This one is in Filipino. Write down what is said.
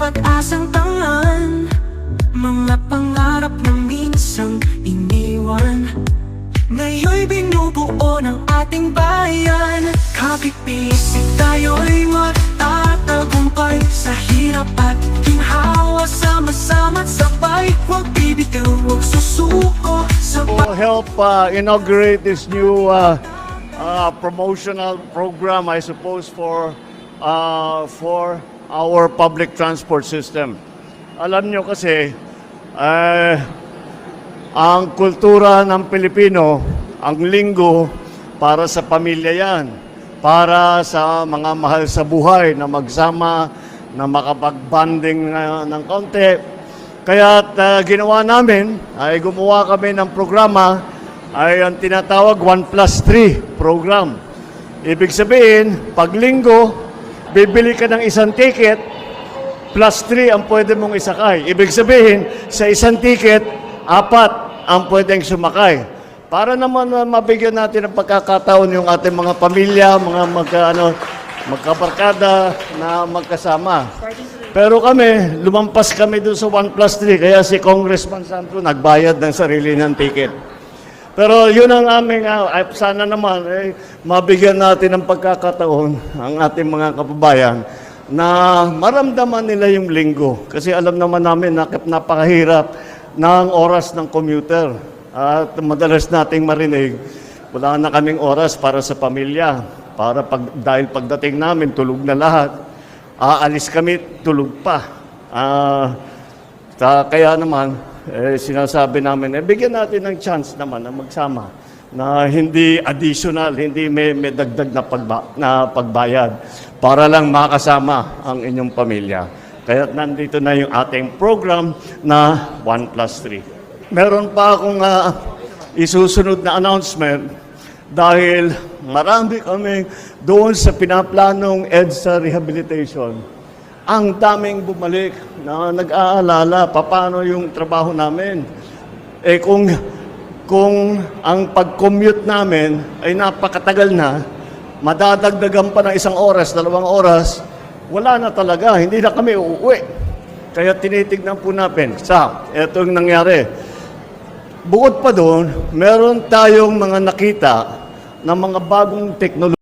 pag-asang tangan Mga pangarap na minsang iniwan. Ngayon'y binubuo ng ating bayan. Kapit-pisip tayo'y magtatagumpay Sa hirap at ginhawa. Sama-sama't sabay Huwag bibitaw, huwag susuko Sa will help uh, inaugurate this new uh, uh, promotional program, I suppose, for uh, for our public transport system. Alam nyo kasi, eh, ang kultura ng Pilipino, ang linggo, para sa pamilya yan. Para sa mga mahal sa buhay na magsama, na makapag-banding uh, ng konti. Kaya uh, ginawa namin ay gumawa kami ng programa ay ang tinatawag 1 plus 3 program. Ibig sabihin, pag linggo, bibili ka ng isang ticket, plus 3 ang pwede mong isakay. Ibig sabihin, sa isang ticket, apat ang pwedeng sumakay. Para naman uh, mabigyan natin ng pagkakataon yung ating mga pamilya, mga magka, ano, magkabarkada na magkasama. Pero kami, lumampas kami doon sa 1 plus 3, kaya si Congressman Santo nagbayad ng sarili ng ticket. Pero yun ang aming, ay, sana naman, eh, mabigyan natin ng pagkakataon ang ating mga kababayan na maramdaman nila yung linggo. Kasi alam naman namin na napakahirap ng oras ng commuter. At madalas nating marinig, wala na kaming oras para sa pamilya. Para pag, dahil pagdating namin, tulog na lahat. Aalis kami, tulog pa. Sa, kaya naman, eh, sinasabi namin, eh, bigyan natin ng chance naman na magsama na hindi additional, hindi may, may dagdag na, pagba, na pagbayad para lang makasama ang inyong pamilya. Kaya nandito na yung ating program na 1 plus 3. Meron pa akong ah, isusunod na announcement dahil marami kami doon sa pinaplanong EDSA rehabilitation. Ang daming bumalik na nag-aalala paano yung trabaho namin. Eh kung kung ang pag-commute namin ay napakatagal na, madadagdagan pa ng isang oras, dalawang oras, wala na talaga, hindi na kami uuwi. Kaya tinitignan po natin, sa, eto yung nangyari. Bukod pa doon, meron tayong mga nakita ng mga bagong teknolohiya